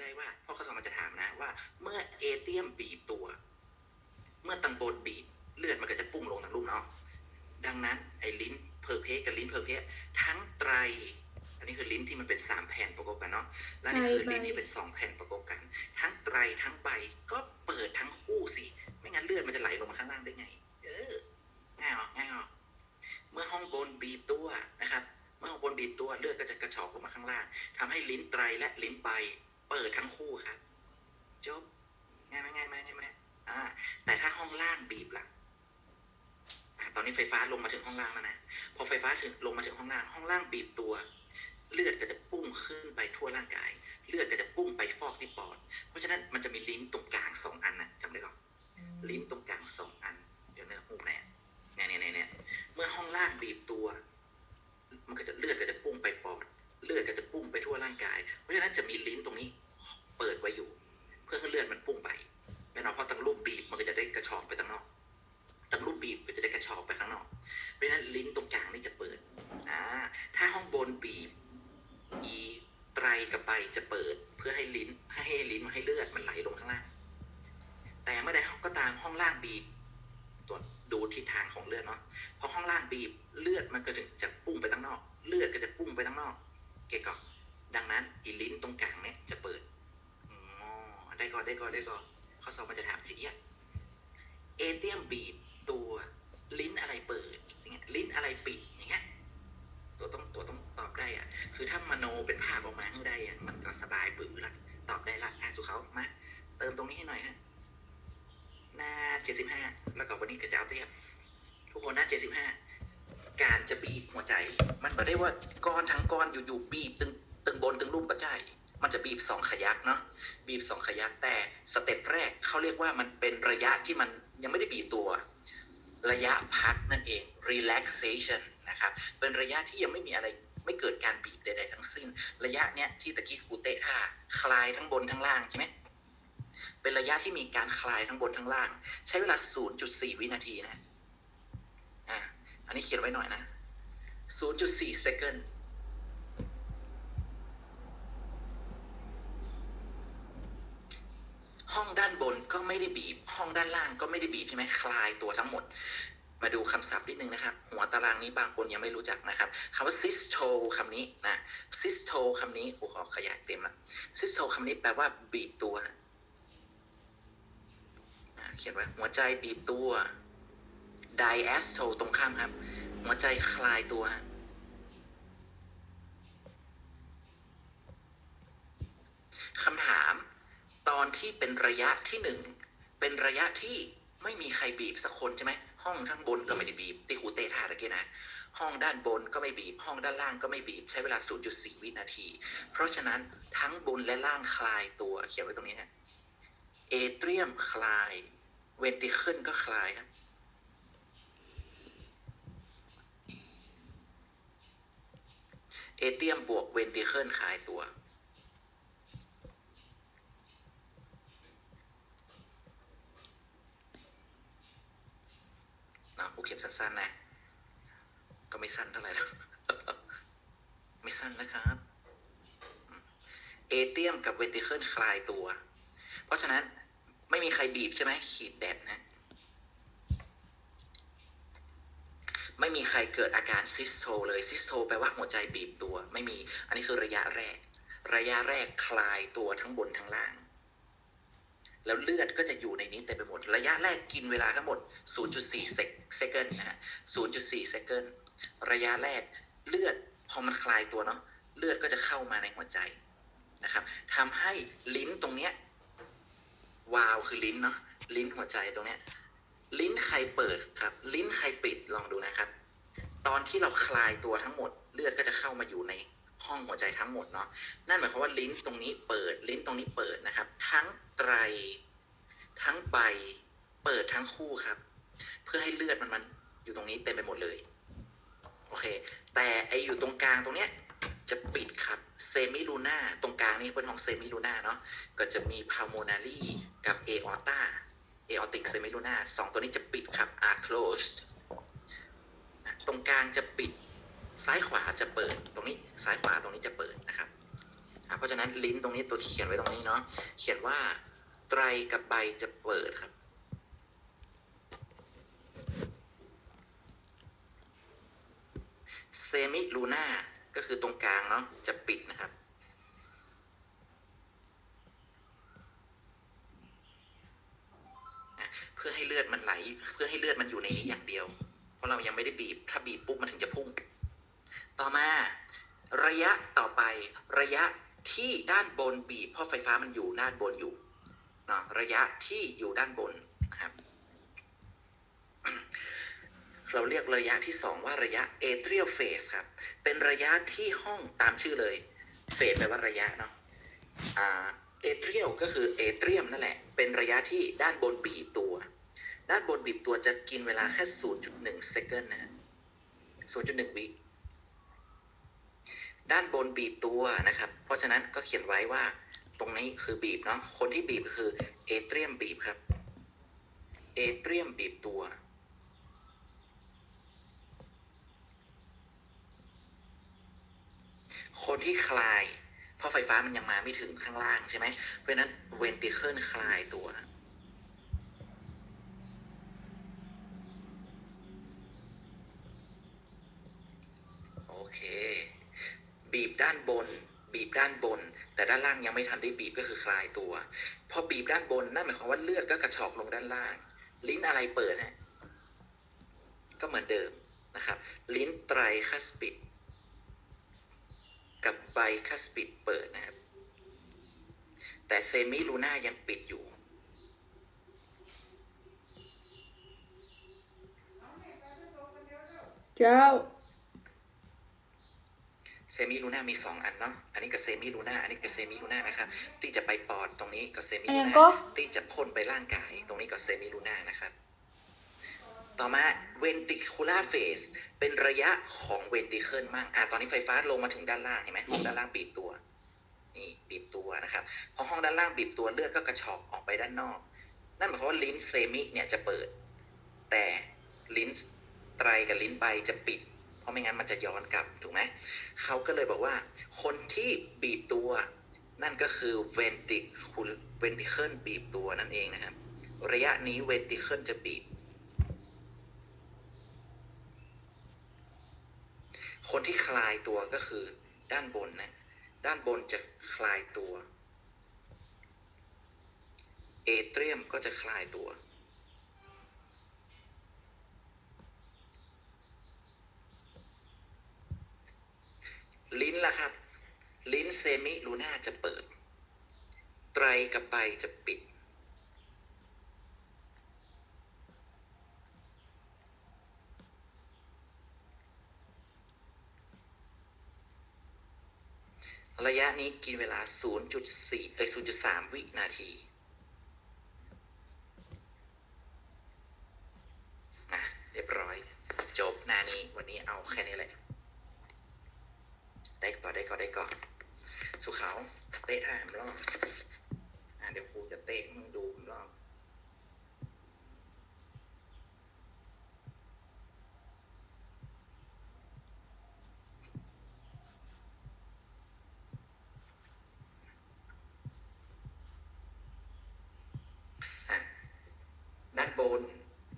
ได้ว่าเพราะเขาสอบมันจะถามนะว่า เมื่อเอเทียมบีบตัว เมื่อตังโบนบีบเลือดมันก็จะพุ่งลงทางลูกเนาะดังนั้นไอ้ลิ้นเพอร์เพสกับลิ้นเพอร์เพสทั้งไตร อันนี้คือลิ้นที่มันเป็นสามแผ่นประกบกันเนาะและนี่คือลิ้นที่เป็นสองแผ่นประกบกัน ทั้งไตรทั้งใบก็เปิดทั้งคู่สิไม่งั้นเลือดมันจะไหลลงมาข้างล่างได้ไง เออง่ายออกง่ายออกเมื่อห้องบนบีบตัวนะครับ เมื่อห้องบนบีบตัวเลือดก็จะกระชอกลงมาข้างล่างทำให้ลิ้นไตรและลิ้นใบ เปิดทั้งคู่ครับจบง่ายไหมง่ายไหมง่ายไหมอ่า แต่ถ้าห้องล่างบีบล่ะอะตอนนี้ไฟฟ้าลงมาถึงห้องล่างแล้วนะพอไฟฟ้าถึงลงมาถึงห้องล่าง ห้องล่างบีบตัว เลือดก็จะพุ่งขึ้นไปทั่วร่างกาย เลือดก็จะพุ่งไปฟอกที่ปอด เพราะฉะนั้นมันจะมีลิ้นตรงกลางสองอันนะจำได้ก่อนลิ้นตรงกลางสองอัน เดี๋ยวเนื้อหูแน่เนี่ยเนี่ยเนี่ยเนี่ยเมื่อห้องล่างบีบตัว มันก็จะเลือดก็จะพุ่งไปปอด เลือดก็จะพุ่งไปทั่วร่างกาย เพราะฉะนั้นจะมีลิ้นตรงนี้ เปิดไว้อยู่ เพื่อให้เลือดมันพุ่งไปแน่นอนเพราะตั้งรูปบีบมันก็จะได้กระชอกไปข้างนอกตั้งรูปบีบก็จะได้กระชอกไปข้างนอก เพราะฉะนั้นลิ้นตรงกลางนี่จะเปิดอ่าถ้าห้องบนบีบอีไตรกับใบจะเปิด เพื่อให้ลิ้นให้ลิ้นให้เลือดมันไหลลงข้างล่าง แต่เมื่อใดก็ตามห้องล่างบีบตรวจดูทิศทางของเลือดเนาะพอห้องล่างบีบเลือดมันก็ถึงจะพุ่งไปข้างนอก เลือดก็จะพุ่งไปข้างนอก เกก่อนดังนั้นอีลิ้นตรงกลางเนี่ย ได้ก่อนได้ก่อนได้ก่อนข้อสอบมันจะถามสิเอียเอเทียมบีบตัวลิ้นอะไรเปิดอย่างเงี้ยลิ้นอะไรปิดอย่างเงี้ยตัวต้องตัวต้องตอบได้อะคือถ้ามโนเป็นภาพออกมาให้ได้อะมันก็สบายปื้อละตอบได้ละอ่านสุเขามาเติมตรงนี้ให้หน่อยฮะหน้า75แล้วก็วันนี้ก็จะเอาเทียบทุกคนหน้า75การจะบีบหัวใจ มันไม่ได้ว่าก้อนทั้งก้อนอยู่ๆบีบตึงตึงบนตึงลุ่มปัจจัย มันจะบีบสองขยักเนาะบีบสองขยักแต่สเต็ปแรกเขาเรียกว่ามันเป็นระยะที่มันยังไม่ได้บีบตัว ระยะพักนั่นเอง relaxation นะครับเป็นระยะที่ยังไม่มีอะไรไม่เกิดการบีบใดๆทั้งสิ้น ระยะเนี้ยที่ตะกี้ครูเตะท่าคลายทั้งบนทั้งล่างใช่ไหมเป็นระยะที่มีการคลายทั้งบนทั้งล่าง ใช้เวลา 0.4 วินาทีนะอะอันนี้เขียนไว้หน่อยนะ 0.4 second ห้อง ด้านบนก็ไม่ได้บีบ ห้องด้านล่างก็ไม่ได้บีบใช่ไหมคลายตัวทั้งหมด มาดูคำศัพท์นิดนึงนะครับ หัวตารางนี้บางคนยังไม่รู้จักนะครับคำว่า systole คำนี้นะ systole คำนี้ครูขอขยายเต็มละ systole คำนี้แปลว่าบีบตัวเขียนไว้หัวใจบีบตัว diastole ตรงข้ามครับ หัวใจคลายตัวคำถาม ตอนที่เป็นระยะที่หนึ่งเป็นระยะที่ไม่มีใครบีบสักคนใช่ไหมห้องข้างบนก็ไม่ได้บีบที่ครูเต้ท่าตะกี้นะห้องด้านบนก็ไม่บีบ ห้องด้านล่างก็ไม่บีบ ใช้เวลา 0.4 วินาที เพราะฉะนั้นทั้งบนและล่างคลายตัวเขียนไว้ตรงนี้นะเอเทรียมคลายเวนติเคิลก็คลายครับเอเทียมบวกเวนติเคิลคลายตัว ผมเขียนสั้นๆนะ ก็ไม่สั้นเท่าไหร่ไม่สั้นนะครับ เอเทียมกับเวนติเคิลคลายตัว เพราะฉะนั้นไม่มีใครบีบใช่ไหมขีดแดดนะ ไม่มีใครเกิดอาการซิสโทเลยซิสโทแปลว่าหัวใจบีบตัว ไม่มี อันนี้คือระยะแรก ระยะแรกคลายตัวทั้งบนทั้งล่าง แล้วเลือดก็จะอยู่ในนี้เต็มไปหมด ระยะแรกกินเวลาทั้งหมด 0.4 เซกเซกันนะฮะ 0.4 เซกันระยะแรกเลือดพอมันคลายตัวเนาะเลือดก็จะเข้ามาในหัวใจนะครับทำให้ลิ้นตรงเนี้ยวาวคือลิ้นเนาะลิ้นหัวใจตรงเนี้ย ลิ้นใครเปิดครับ ลิ้นใครปิดลองดูนะครับ ตอนที่เราคลายตัวทั้งหมด เลือดก็จะเข้ามาอยู่ใน ห้องหัวใจทั้งหมดเนาะนั่นหมายความว่าลิ้นตรงนี้เปิดลิ้นตรงนี้เปิดนะครับ ทั้งไตร ทั้งใบ เปิดทั้งคู่ครับ เพื่อให้เลือดมันมันอยู่ตรงนี้เต็มไปหมดเลยโอเค แต่ไออยู่ตรงกลางตรงเนี้ยจะปิดครับเซมิลูน่าตรงกลางนี่เป็นของเซมิลูน่าเนาะก็จะมีพาโมนารีกับเอออตาเอออติกเซมิลูน่าสองตัวนี้จะปิดครับ are closed ตรงกลางจะปิด ซ้ายขวาจะเปิดตรงนี้ซ้ายขวาตรงนี้จะเปิดนะครับเพราะฉะนั้นลิ้นตรงนี้ตัวที่เขียนไว้ตรงนี้เนาะเขียนว่าไตรกับใบจะเปิดครับเซมิลูน่าก็คือตรงกลางเนาะจะปิดนะครับ เพื่อให้เลือดมันไหล เพื่อให้เลือดมันอยู่ในนี้อย่างเดียว เพราะเรายังไม่ได้บีบ ถ้าบีบปุ๊บมันถึงจะพุ่ง ต่อมาระยะต่อไประยะที่ด้านบนบีบเพราะไฟฟ้ามันอยู่ด้านบนอยู่เนาะระยะที่อยู่ด้านบนครับ เราเรียกระยะที่สองว่าระยะ atrial phase ครับ เป็นระยะที่ห้องตามชื่อเลย phase แปลว่าระยะเนาะอ่า atrial ก็คือ atrium นั่นแหละ เป็นระยะที่ด้านบนบีบตัว ด้านบนบีบตัวจะกินเวลาแค่ 0.1 second นะฮะ0.1วิ ด้านบนบีบตัวนะครับ เพราะฉะนั้นก็เขียนไว้ว่าตรงนี้คือบีบเนาะ คนที่บีบคือ atrium บีบครับ atrium บีบตัว คนที่คลาย เพราะไฟฟ้ามันยังมาไม่ถึงข้างล่างใช่ไหม เพราะนั้นเวนติเคิลคลายตัว โอเค บีบด้านบน บด้านบน แต่ด้านล่างยังไม่ทันได้บีบก็คือคลายตัว พอบีบด้านบนนั่นหมายความว่าเลือดก็กระชอกลงด้านล่าง ลิ้นอะไรเปิดฮะก็เหมือนเดิมนะครับ ลิ้นไตรคัสปิด กับไบคัสปิดเปิดนะครับ แต่เซมิลูน่ายังปิดอยู่เจ้า เซมิลูน่ามีสองอันเนาะ อันนี้กับเซมิลูน่า อันนี้กับเซมิลูน่านะครับที่จะไปปอดตรงนี้กับเซมิอันลูนั้นน่าก็ที่จะพ่นไปร่างกายตรงนี้กับเซมิลูน่านะครับต่อมาเวนติคูล่าเฟสเป็นระยะของเวนติเคิลมั่งอะตอนนี้ไฟฟ้าลงมาถึงด้านล่างเห็นไหมห้องด้านล่างบีบตัว นี่บีบตัวนะครับ พอห้องด้านล่างบีบตัวเลือดก็กระชอกออกไปด้านนอก นั่นหมายความว่าลิ้นเซมิเนี่ยจะเปิด แต่ลิ้นไตรกับลิ้นใบจะปิด เพราะไม่งั้นมันจะย้อนกลับถูกไหมเขาก็เลยบอกว่า คนที่บีบตัว นั่นก็คือเวนติคูเวนติเคิลบีบตัวนั่นเองนะครับ ระยะนี้เวนติเคิลจะบีบ คนที่คลายตัวก็คือด้านบนนะ ด้านบนจะคลายตัว เอเทรียมก็จะคลายตัว ลิ้นล่ะครับ ลิ้นเซมิลูน่าจะเปิด ไตร กับใบจะปิด ระยะนี้กินเวลา 0.4เอ้ย0.3 วินาทีนะเรียบร้อย จบหน้านี้วันนี้เอาแค่นี้แหละ